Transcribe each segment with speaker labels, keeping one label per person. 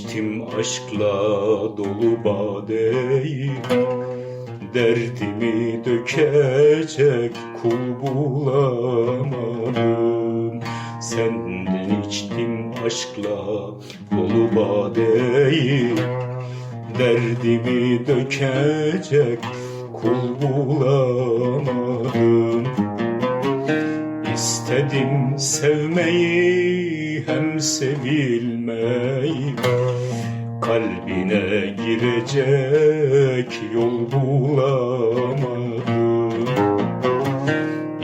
Speaker 1: İçtim aşkla dolu badeyi. Derdimi dökecek kul bulamadım. Senden içtim aşkla dolu badeyi. Derdimi dökecek kul bulamadım. İstedim sevmeyi hem sevilmeyi. Kalbine girecek yol bulamadım.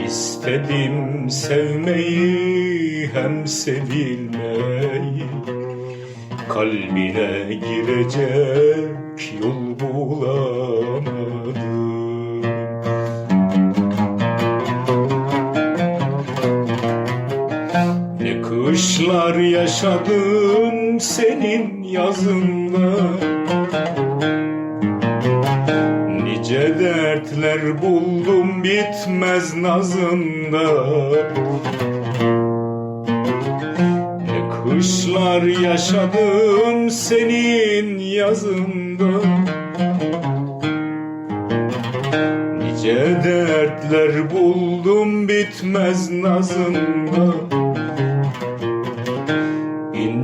Speaker 1: İstedim sevmeyi hem sevilmeyi Kalbine girecek yol bulamadım kışlar yaşadım senin yazında Nice dertler buldum bitmez nazında. Ne kışlar yaşadım senin yazında. Nice dertler buldum bitmez nazında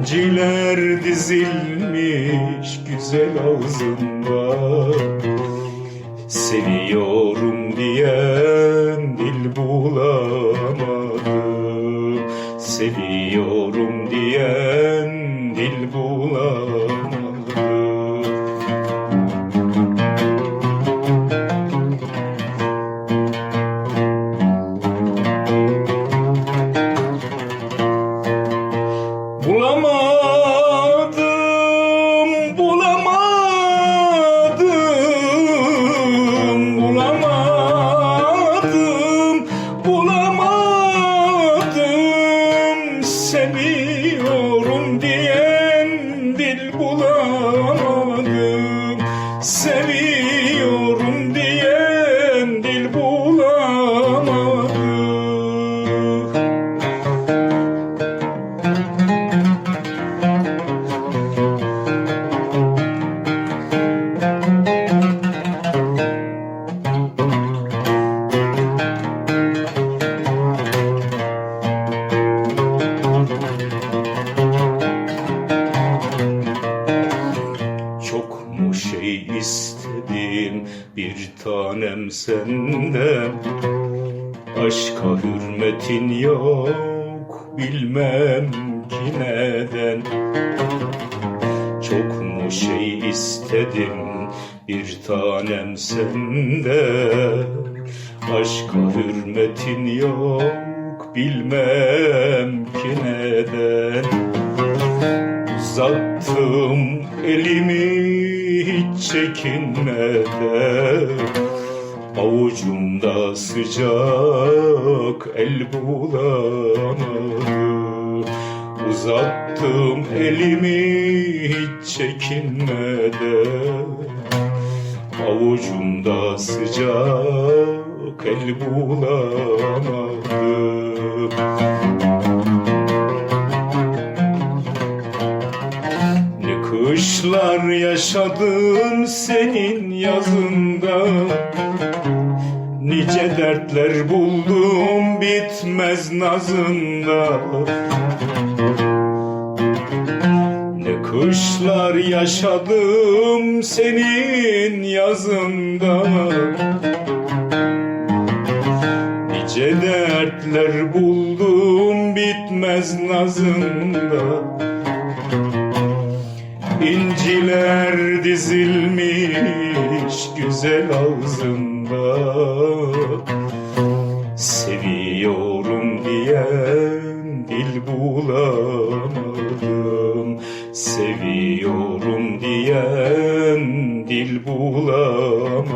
Speaker 1: İnciler dizilmiş güzel ağzında Seviyorum diyen dil bulamadım. Seviyorum diyen dil bulamadım. Bulamadım, bulamadım. Seviyorum bir tanem senden. Aşka hürmetin yok bilmem ki neden Çok mu şey istedim bir tanem senden? Aşka hürmetin yok bilmem ki neden Uzattım elimi hiç çekinmeden. Avucumda sıcak el bulamadım Uzattım elimi hiç çekinmeden. Avucumda sıcak el bulamadım kışlar yaşadım senin yazında. Nice dertler buldum bitmez nazında. Ne kışlar yaşadım senin yazında. Nice dertler buldum bitmez nazında İnciler dizilmiş güzel ağzında Seviyorum diyen dil bulamadım. Seviyorum diyen dil Bulamadım,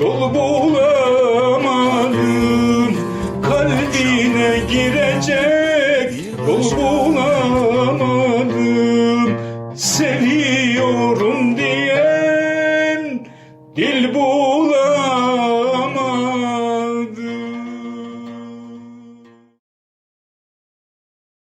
Speaker 1: Yol bulamadım kalbine girecek Yol bulamadım seviyorum diyen dil bu.